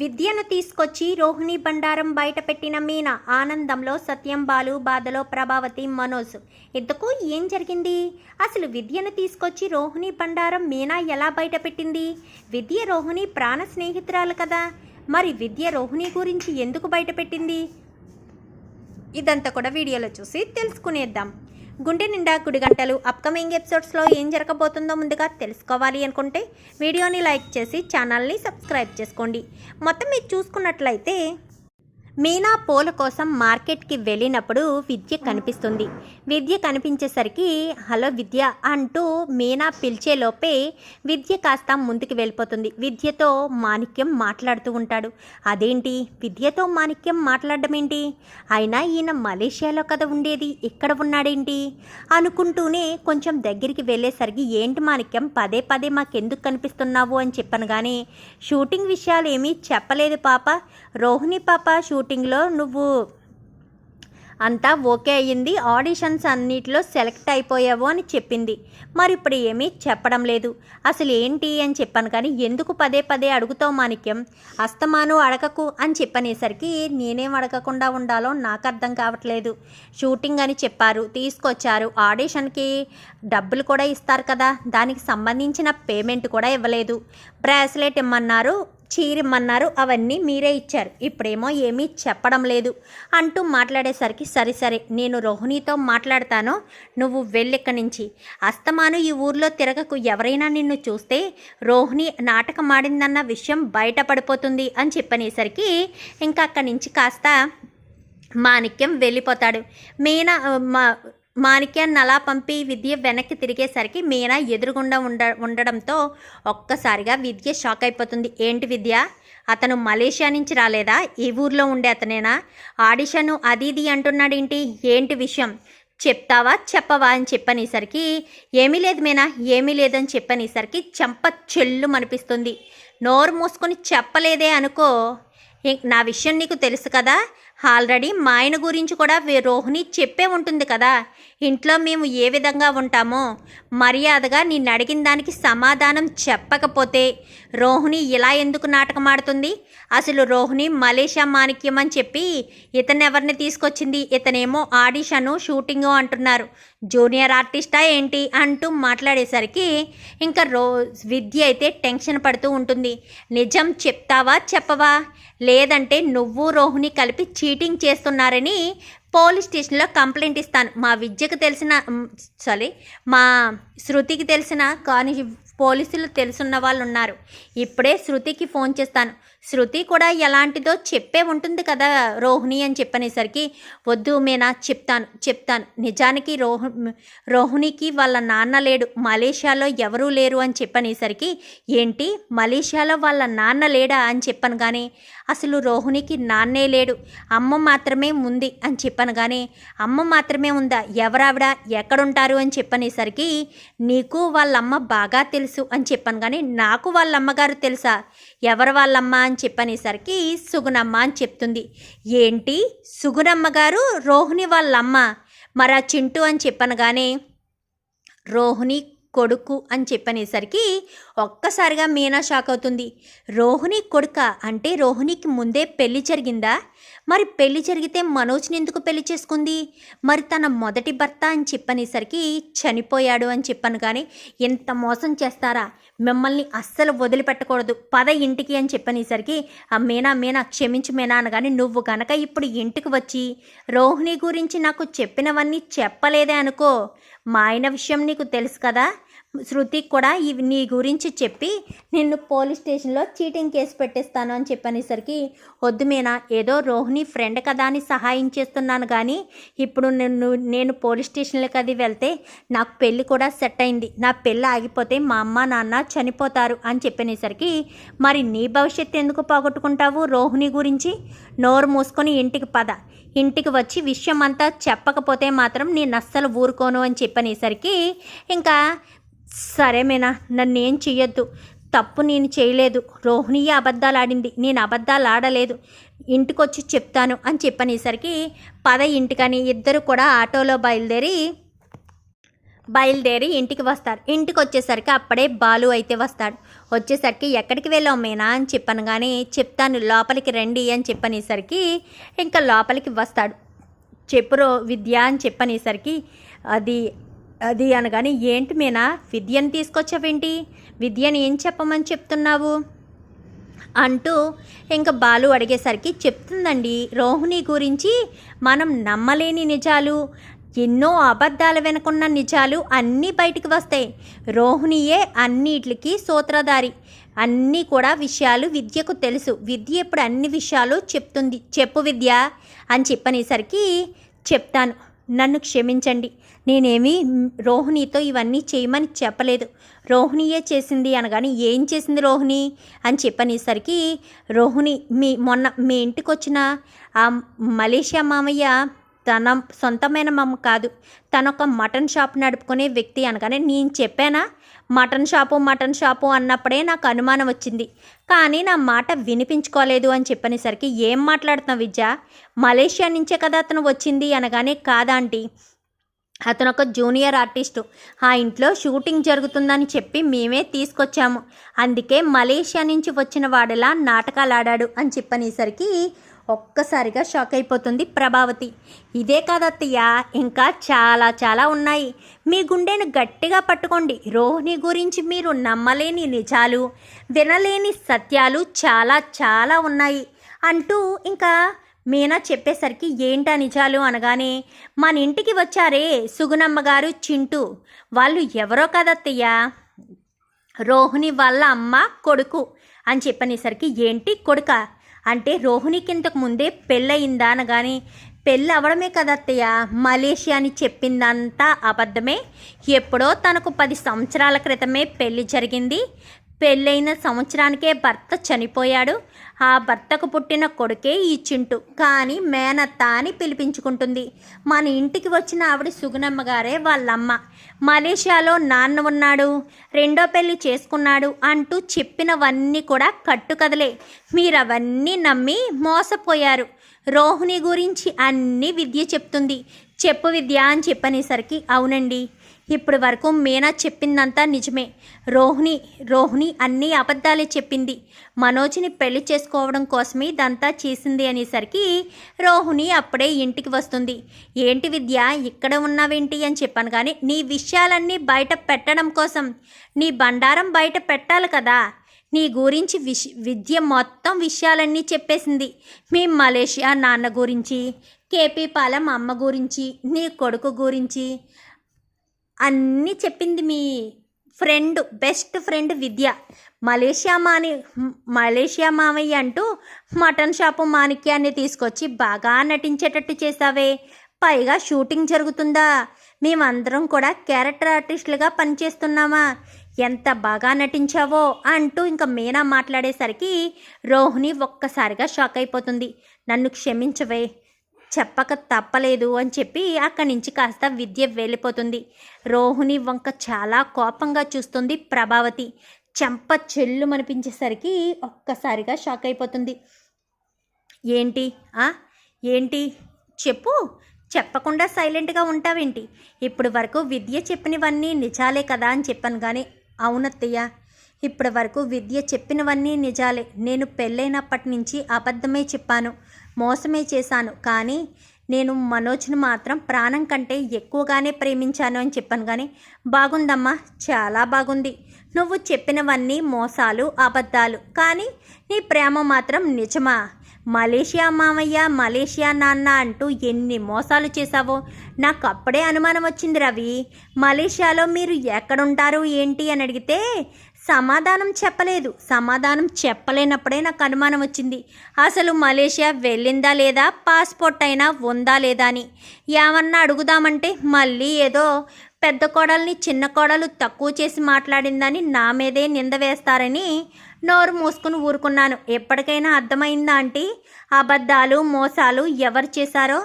విద్యను తీసుకొచ్చి రోహిణి బండారం బయటపెట్టిన మీనా ఆనందంలో సత్యం బాలు బాధలో ప్రభావతి మనోజ్. ఇంతకు ఏం జరిగింది? అసలు విద్యను తీసుకొచ్చి రోహిణి బండారం మీనా ఎలా బయటపెట్టింది? విద్య రోహిణి ప్రాణ స్నేహితురాలు కదా. మరి విద్య రోహిణి గురించి ఎందుకు బయటపెట్టింది? ఇదంతా కూడా వీడియోలో చూసి తెలుసుకునేద్దాం. గుండె నిండా గుడి గంటలు అప్కమింగ్ ఎపిసోడ్స్లో ఏం జరగబోతుందో ముందుగా తెలుసుకోవాలి అనుకుంటే వీడియోని లైక్ చేసి ఛానల్ని సబ్స్క్రైబ్ చేసుకోండి. మొత్తం మీరు చూసుకున్నట్లయితే మీనా పూల కోసం మార్కెట్కి వెళ్ళినప్పుడు విద్య కనిపిస్తుంది. విద్య కనిపించేసరికి హలో విద్య అంటూ మీనా పిలిచేలోపే విద్య కాస్త ముందుకు వెళ్ళిపోతుంది. విద్యతో మాణిక్యం మాట్లాడుతూ ఉంటాడు. అదేంటి? విద్యతో మాణిక్యం మాట్లాడడం ఏంటి అయినా ఈయన మలేషియాలో కదా ఉండేది. ఇక్కడ ఉన్నాడేంటి? అనుకుంటూనే కొంచెం దగ్గరికి వెళ్ళేసరికి ఏంటి మాణిక్యం? పదే పదే మాకెందుకు కనిపిస్తున్నావు? అని చెప్పాను కానీ షూటింగ్ విషయాలు ఏమీ చెప్పలేదు పాప. రోహిణి పాప షూటింగ్లో నువ్వు అంతా ఓకే అయ్యింది. ఆడిషన్స్ అన్నిటిలో సెలెక్ట్ అయిపోయావు అని చెప్పింది. మరి ఇప్పుడు ఏమీ చెప్పడం లేదు. అసలు ఏంటి అని చెప్పాను కానీ ఎందుకు పదే పదే అడుగుతావు మాణిక్యం? అస్తమాను అడగకు అని చెప్పనేసరికి నేనేం అడగకుండా ఉండాలో నాకు అర్థం కావట్లేదు. షూటింగ్ అని చెప్పారు. తీసుకొచ్చారు. ఆడిషన్కి డబ్బులు కూడా ఇస్తారు కదా. దానికి సంబంధించిన పేమెంట్ కూడా ఇవ్వలేదు. బ్రాస్లెట్ ఇమ్మన్నారు. చీరిమ్మన్నారు అవన్నీ మీరే ఇచ్చారు. ఇప్పుడేమో ఏమీ చెప్పడం లేదు. అంటూ మాట్లాడేసరికి సరే సరే నేను రోహిణితో మాట్లాడతాను నువ్వు వెళ్ళిక్కడి నుంచి అస్తమాను ఈ ఊర్లో తిరగకు ఎవరైనా నిన్ను చూస్తే రోహిణి నాటకం ఆడిందన్న విషయం బయటపడిపోతుంది అని చెప్పనేసరికి ఇంకా అక్కడి నుంచి కాస్త మాణిక్యం వెళ్ళిపోతాడు. మీనా మా మాణిక్యాన్ని అలా పంపి విద్య వెనక్కి తిరిగేసరికి మీనా ఎదురుగుండా ఉండ ఉండడంతో ఒక్కసారిగా విద్య షాక్ అయిపోతుంది. ఏంటి విద్య? అతను మలేషియా నుంచి రాలేదా? ఈ ఊర్లో ఉండే అతనేనా? ఆడిషన్ అది ఇది అంటున్నాడేంటి ఏంటి? విషయం? చెప్తావా? చెప్పవా? అని చెప్పనేసరికి ఏమీ లేదు మీనా ఏమీ లేదని చెప్పనేసరికి చెంప చెల్లు అనిపిస్తుంది నోరు మూసుకొని చెప్పలేదే అనుకో నా విషయం నీకు తెలుసు కదా? ఆల్రెడీ మా ఆయన గురించి కూడా రోహిణి చెప్పే ఉంటుంది కదా. ఇంట్లో మేము ఏ విధంగా ఉంటామో మర్యాదగా నిన్ను అడిగిన దానికి సమాధానం చెప్పకపోతే రోహిణి ఇలా ఎందుకు నాటకం ఆడుతుంది? అసలు రోహిణి మలేషియా మాణిక్యం అని చెప్పి ఇతను ఎవరిని తీసుకొచ్చింది? ఇతనేమో ఆడిషను షూటింగు అంటున్నారు. జూనియర్ ఆర్టిస్టా ఏంటి? అంటూ మాట్లాడేసరికి ఇంకా రో విద్య అయితే టెన్షన్ పడుతూ ఉంటుంది. నిజం చెప్తావా? చెప్పవా? లేదంటే నువ్వు రోహిణి కలిపి చీటింగ్ చేస్తున్నారని పోలీస్ స్టేషన్లో కంప్లైంట్ ఇస్తాను. మా విద్యకు తెలిసిన సారీ మా శృతికి తెలిసిన కానీ పోలీసులు తెలుసున్న వాళ్ళు ఉన్నారు. ఇప్పుడే శృతికి ఫోన్ చేస్తాను. శృతి కూడా ఎలాంటిదో చెప్పే ఉంటుంది కదా రోహిణి అని చెప్పనేసరికి వద్దు మీనా చెప్తాను చెప్తాను. నిజానికి రోహు రోహిణికి వాళ్ళ నాన్న లేడు మలేషియాలో ఎవరూ లేరు అని చెప్పనేసరికి ఏంటి? మలేషియాలో వాళ్ళ నాన్న లేడా? అని చెప్పాను కానీ అసలు రోహిణికి నాన్నే లేడు అమ్మ మాత్రమే ఉంది అని చెప్పాను కానీ అమ్మ మాత్రమే ఉందా? ఎవరావిడ? ఎక్కడుంటారు? అని చెప్పనేసరికి నీకు వాళ్ళమ్మ బాగా తెలుసు అని చెప్పాను కానీ నాకు వాళ్ళ అమ్మగారు తెలుసా? ఎవరు వాళ్ళమ్మ? అని చెప్పనేసరికి సుగుణమ్మ అని చెప్తుంది. ఏంటి? సుగుణమ్మ గారు రోహిణి వాళ్ళమ్మ. మరా చింటూ అని చెప్పనగానే కానీ రోహిణి కొడుకు అని చెప్పనేసరికి ఒక్కసారిగా మీనా షాక్ అవుతుంది. రోహిణి కొడుక అంటే రోహిణికి ముందే పెళ్ళి జరిగిందా? మరి పెళ్ళి జరిగితే మనోజ్ని ఎందుకు పెళ్ళి చేసుకుంది? మరి తన మొదటి భర్త అని చెప్పనేసరికి చనిపోయాడు అని చెప్పాను కానీ ఎంత మోసం చేస్తారా? మిమ్మల్ని అస్సలు వదిలిపెట్టకూడదు. పద ఇంటికి అని చెప్పనేసరికి ఆ మీనా మీనా క్షమించు మీనా అనగాని నువ్వు గనక ఇప్పుడు ఇంటికి వచ్చి రోహిణి గురించి నాకు చెప్పినవన్నీ చెప్పలేదే అనుకో. మా ఆయన విషయం నీకు తెలుసు కదా? శృతికి కూడా ఇవి నీ గురించి చెప్పి నిన్ను పోలీస్ స్టేషన్లో చీటింగ్ కేసు పెట్టేస్తాను అని చెప్పనేసరికి వద్దు మీనా ఏదో రోహిణి ఫ్రెండ్ కదా అని సహాయం చేస్తున్నాను కానీ ఇప్పుడు నిన్ను నేను పోలీస్ స్టేషన్లోకి అది వెళ్తే నాకు పెళ్ళి కూడా సెట్ అయింది. నా పెళ్ళి ఆగిపోతే మా అమ్మ నాన్న చనిపోతారు అని చెప్పనేసరికి మరి నీ భవిష్యత్తు ఎందుకు పోగొట్టుకుంటావు రోహిణి గురించి? నోరు మూసుకొని ఇంటికి పద. ఇంటికి వచ్చి విషయం అంతా చెప్పకపోతే మాత్రం నేను అస్సలు ఊరుకోను అని చెప్పనేసరికి ఇంకా సరే మేనా నన్ను ఏం చెయ్యొద్దు. తప్పు నేను చేయలేదు. రోహిణియే అబద్ధాలు ఆడింది నేను అబద్ధాలు ఆడలేదు ఇంటికొచ్చి చెప్తాను అని చెప్పనేసరికి పద ఇంటికని ఇద్దరు కూడా ఆటోలో బయలుదేరి బయలుదేరి ఇంటికి వస్తారు. ఇంటికి వచ్చేసరికి అప్పుడే బాలు అయితే వస్తాడు. వచ్చేసరికి ఎక్కడికి వెళ్ళావు మీనా అని చెప్పాను కానీ చెప్తాను లోపలికి రండి అని చెప్పనేసరికి ఇంకా లోపలికి వస్తాడు. చెప్పురో విద్య అని చెప్పనేసరికి అది అది అనగానే ఏంటి మీనా? విద్యను తీసుకొచ్చావేంటి? విద్యను ఏం చెప్పమని చెప్తున్నావు? అంటూ ఇంకా బాలు అడిగేసరికి చెప్తుందండి రోహిణి గురించి మనం నమ్మలేని నిజాలు ఎన్నో అబద్ధాల వెనుకున్న నిజాలు అన్నీ బయటికి వస్తాయి. రోహిణియే అన్నిటికి సూత్రధారి. అన్నీ కూడా విషయాలు విద్యకు తెలుసు. విద్య ఇప్పుడు అన్ని విషయాలు చెప్తుంది. చెప్పు విద్య అని చెప్పనేసరికి చెప్తాను. నన్ను క్షమించండి. నేనేమి రోహిణితో ఇవన్నీ చేయమని చెప్పలేదు. రోహిణియే చేసింది అనగాని ఏం చేసింది రోహిణి? అని చెప్పనేసరికి రోహిణి మీ మొన్న మీ ఇంటికి వచ్చిన ఆ మలేషియా మామయ్య తన సొంతమైన మమ్మ కాదు. తన ఒక మటన్ షాప్ నడుపుకునే వ్యక్తి అనగానే నేను చెప్పానా? మటన్ షాపు మటన్ షాపు అన్నప్పుడే నాకు అనుమానం వచ్చింది. కానీ నా మాట వినిపించుకోలేదు అని చెప్పనేసరికి ఏం మాట్లాడుతున్నావు విద్య? మలేషియా నుంచే కదా అతను వచ్చింది అనగానే కాదాంటీ అతను ఒక జూనియర్ ఆర్టిస్టు. ఆ ఇంట్లో షూటింగ్ జరుగుతుందని చెప్పి మేమే తీసుకొచ్చాము. అందుకే మలేషియా నుంచి వచ్చిన వాడిలా నాటకాలు ఆడాడు అని చెప్పనేసరికి ఒక్కసారిగా షాక్ అయిపోతుంది ప్రభావతి. ఇదే కాదత్తయ్య ఇంకా చాలా చాలా ఉన్నాయి. మీ గుండెను గట్టిగా పట్టుకోండి. రోహిణి గురించి మీరు నమ్మలేని నిజాలు వినలేని సత్యాలు చాలా చాలా ఉన్నాయి అంటూ ఇంకా మీనా చెప్పేసరికి ఏంటా నిజాలు అనగానే మన ఇంటికి వచ్చారే సుగుణమ్మ గారు చింటూ. వాళ్ళు ఎవరో కదత్తయ్యా? రోహిణి వాళ్ళ అమ్మ కొడుకు. అని చెప్పనేసరికి ఏంటి కొడుక? అంటే రోహిణికి ఇంతకు ముందే పెళ్ళయిందా? అనగానే పెళ్ళి అవడమే కదత్తయ్య. మలేషియా అని చెప్పిందంతా అబద్ధమే. ఎప్పుడో తనకు పది సంవత్సరాల క్రితమే పెళ్ళి జరిగింది. పెళ్ళైన సంవత్సరానికే భర్త చనిపోయాడు. ఆ భర్తకు పుట్టిన కొడుకే ఈ చింటు. కానీ మేనత్త అని పిలిపించుకుంటుంది. మన ఇంటికి వచ్చిన ఆవిడ సుగుణమ్మ గారే వాళ్ళమ్మ. మలేషియాలో నాన్న ఉన్నాడు. రెండో పెళ్ళి చేసుకున్నాడు అంటూ చెప్పినవన్నీ కూడా కట్టుకదలే మీరు అవన్నీ నమ్మి మోసపోయారు. రోహిణి గురించి అన్ని విద్య చెప్తుంది. చెప్పు విద్య అని చెప్పనేసరికి అవునండి. ఇప్పటి వరకు మీనా చెప్పిందంతా నిజమే. రోహిణి రోహిణి అన్ని అబద్ధాలే చెప్పింది. మనోజ్ని పెళ్ళి చేసుకోవడం కోసమే ఇదంతా చేసింది అనేసరికి రోహిణి అప్పుడే ఇంటికి వస్తుంది. ఏంటి విద్య ఇక్కడ ఉన్నావేంటి అని చెప్పాను కానీ నీ విషయాలన్నీ బయట పెట్టడం కోసం. నీ బండారం బయట పెట్టాలి కదా. నీ గురించి విష్ విద్య మొత్తం విషయాలన్నీ చెప్పేసింది. మీ మలేషియా నాన్న గురించి కేపీ పాలెం అమ్మ గురించి నీ కొడుకు గురించి అన్నీ చెప్పింది మీ friend best friend Vidya. Malaysia మాని మలేషియా మామయ్య అంటూ మటన్ షాపు మాణిక్యాన్ని తీసుకొచ్చి బాగా నటించేటట్టు చేసావే పైగా షూటింగ్ జరుగుతుందా? మేమందరం కూడా క్యారెక్టర్ ఆర్టిస్టులుగా పనిచేస్తున్నామా? ఎంత బాగా నటించావో అంటూ ఇంకా మీనా మాట్లాడేసరికి రోహిణి ఒక్కసారిగా షాక్ అయిపోతుంది. నన్ను క్షమించవే. చెప్పక తప్పలేదు అని చెప్పి అక్కడి నుంచి కాస్త విద్య వెళ్ళిపోతుంది. రోహిణి వంక చాలా కోపంగా చూస్తుంది ప్రభావతి. చెంప చెల్లు అనిపించేసరికి ఒక్కసారిగా షాక్ అయిపోతుంది. ఏంటి? ఆ? ఏంటి? చెప్పు. చెప్పకుండా సైలెంట్గా ఉంటావేంటి? ఇప్పుడు వరకు విద్య చెప్పినవన్నీ నిజాలే కదా అని చెప్పాను కానీ అవునత్తయ్య. ఇప్పటి వరకు విద్య చెప్పినవన్నీ నిజాలే. నేను పెళ్ళైనప్పటి నుంచి అబద్ధమే చెప్పాను. మోసమే చేశాను. కానీ నేను మనోజ్ను మాత్రం ప్రాణం కంటే ఎక్కువగానే ప్రేమించాను అని చెప్పాను. కానీ బాగుందమ్మా చాలా బాగుంది. నువ్వు చెప్పినవన్నీ మోసాలు అబద్ధాలు. కానీ నీ ప్రేమ మాత్రం నిజమా? మలేషియా మామయ్య మలేషియా నాన్న అంటూ ఎన్ని మోసాలు చేశావో నాకు అప్పుడే అనుమానం వచ్చింది రవి. మలేషియాలో మీరు ఎక్కడుంటారు ఏంటి అని అడిగితే సమాధానం చెప్పలేదు. సమాధానం చెప్పలేనప్పుడే నాకు అనుమానం వచ్చింది. అసలు మలేషియా వెళ్ళిందా లేదా పాస్పోర్ట్ అయినా ఉందా లేదా అని. ఏమన్నా అడుగుదామంటే మళ్ళీ ఏదో పెద్ద కోడల్ని చిన్న కోడలు తక్కువ చేసి మాట్లాడిందని నా మీదే నింద వేస్తారని నోరు మూసుకుని ఊరుకున్నాను. ఎప్పటికైనా అర్థమైందా ఆంటీ? అబద్ధాలు మోసాలు ఎవరు చేశారో?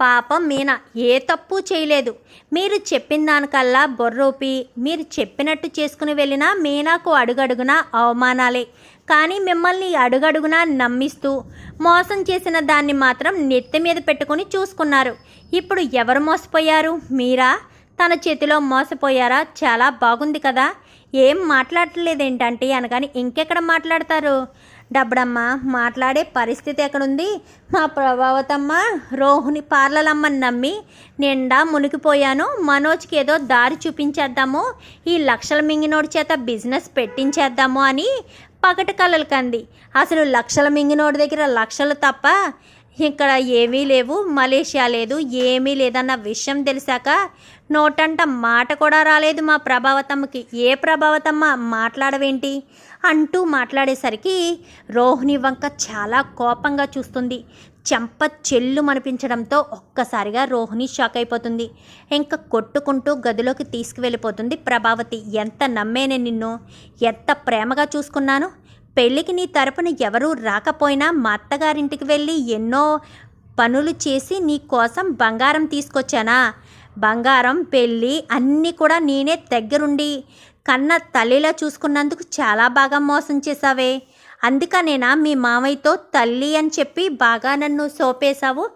పాపం మీనా ఏ తప్పు చేయలేదు. మీరు చెప్పిన దానికల్లా బొర్రోపి మీరు చెప్పినట్టు చేసుకుని వెళ్ళినా మీనాకు అడుగడుగునా అవమానాలే. కానీ మిమ్మల్ని అడుగడుగునా నమ్మిస్తూ మోసం చేసిన దాన్ని మాత్రం నెత్తి మీద పెట్టుకుని చూసుకున్నారు. ఇప్పుడు ఎవరు మోసపోయారు? మీరా? తన చేతిలో మోసపోయారా? చాలా బాగుంది కదా. ఏం మాట్లాడలేదేంటంటే అనగాని ఇంకెక్కడ మాట్లాడతారు? డబ్బడమ్మ మాట్లాడే పరిస్థితి ఎక్కడుంది? మా ప్రభావతమ్మ రోహిణి పార్లలమ్మని నమ్మి నిండా మునిగిపోయాను. మనోజ్కి ఏదో దారి చూపించేద్దాము ఈ లక్షల మింగినోడి చేత బిజినెస్ పెట్టించేద్దాము అని పగటి కలలు కంది. అసలు లక్షల మింగినోడి దగ్గర లక్షలు తప్ప ఇక్కడ ఏమీ లేవు మలేషియా లేదు ఏమీ లేదన్న విషయం తెలిసాక నోటంట మాట కూడా రాలేదు మా ప్రభావతమ్మకి. ఏ ప్రభావతమ్మ? మాట్లాడవేంటి? అంటూ మాట్లాడేసరికి రోహిణి వంక చాలా కోపంగా చూస్తుంది. చెంప చెల్లు మనిపించడంతో ఒక్కసారిగా రోహిణి షాక్ అయిపోతుంది. ఇంకా కొట్టుకుంటూ గదిలోకి తీసుకువెళ్ళిపోతుంది ప్రభావతి. ఎంత నమ్మేనే నిన్ను? ఎంత ప్రేమగా చూసుకున్నాను? పెళ్ళికి నీ తరపున ఎవరూ రాకపోయినా మా అత్తగారింటికి వెళ్ళి ఎన్నో పనులు చేసి నీ కోసం బంగారం తీసుకొచ్చానా? బంగారం పెళ్ళి అన్నీ కూడా నేనే దగ్గరుండి కన్న తల్లిలా చూసుకున్నందుకు చాలా బాగా మోసం చేశావే. అందుకనేనా మీ మామయ్యతో తల్లి అని చెప్పి బాగా నన్ను సోపేశావు?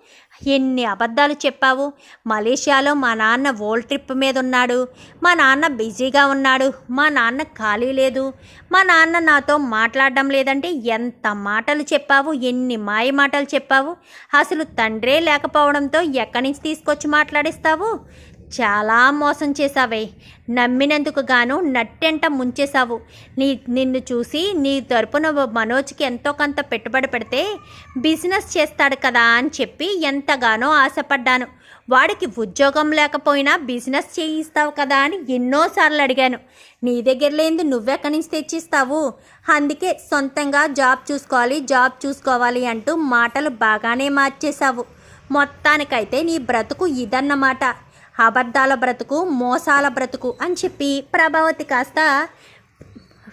ఎన్ని అబద్ధాలు చెప్పావు? మలేషియాలో మా నాన్న ఓల్డ్ ట్రిప్ మీద ఉన్నాడు మా నాన్న బిజీగా ఉన్నాడు. మా నాన్న ఖాళీ లేదు. మా నాన్న నాతో మాట్లాడడం లేదంటే ఎంత మాటలు చెప్పావు? ఎన్ని మాయ మాటలు చెప్పావు? అసలు తండ్రే లేకపోవడంతో ఎక్కడి నుంచి తీసుకొచ్చి మాట్లాడిస్తావు? చాలా మోసం చేశావే. నమ్మినందుకు గాను నట్టెంట ముంచేశావు. నీ నిన్ను చూసి నీ తరపున మనోజ్కి ఎంతో కొంత పెట్టుబడి పెడితే బిజినెస్ చేస్తాడు కదా అని చెప్పి ఎంతగానో ఆశపడ్డాను. వాడికి ఉద్యోగం లేకపోయినా బిజినెస్ చేయిస్తావు కదా అని ఎన్నోసార్లు అడిగాను. నీ దగ్గర లేనిది నువ్వెక్కడి నుంచి తెచ్చిస్తావు? అందుకే సొంతంగా జాబ్ చూసుకోవాలి జాబ్ చూసుకోవాలి అంటూ మాటలు బాగానే మార్చేశావు. మొత్తానికైతే నీ బ్రతుకు ఇదన్నమాట. అబద్ధాల బ్రతుకు మోసాల బ్రతుకు అని చెప్పి ప్రభావతి కాస్త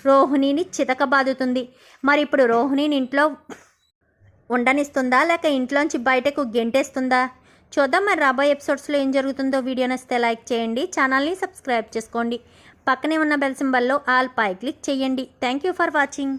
రోహిణిని చితకబాదుతుంది. మరి ఇప్పుడు రోహిణిని ఇంట్లో ఉండనిస్తుందా? లేక ఇంట్లోంచి బయటకు గెంటేస్తుందా? చూద్దాం మరి రాబోయే ఎపిసోడ్స్లో ఏం జరుగుతుందో. వీడియో నచ్చితే లైక్ చేయండి ఛానల్ని సబ్స్క్రైబ్ చేసుకోండి. పక్కనే ఉన్న బెల్ సింబల్లో ఆల్ పై క్లిక్ చేయండి. Thank you for watching.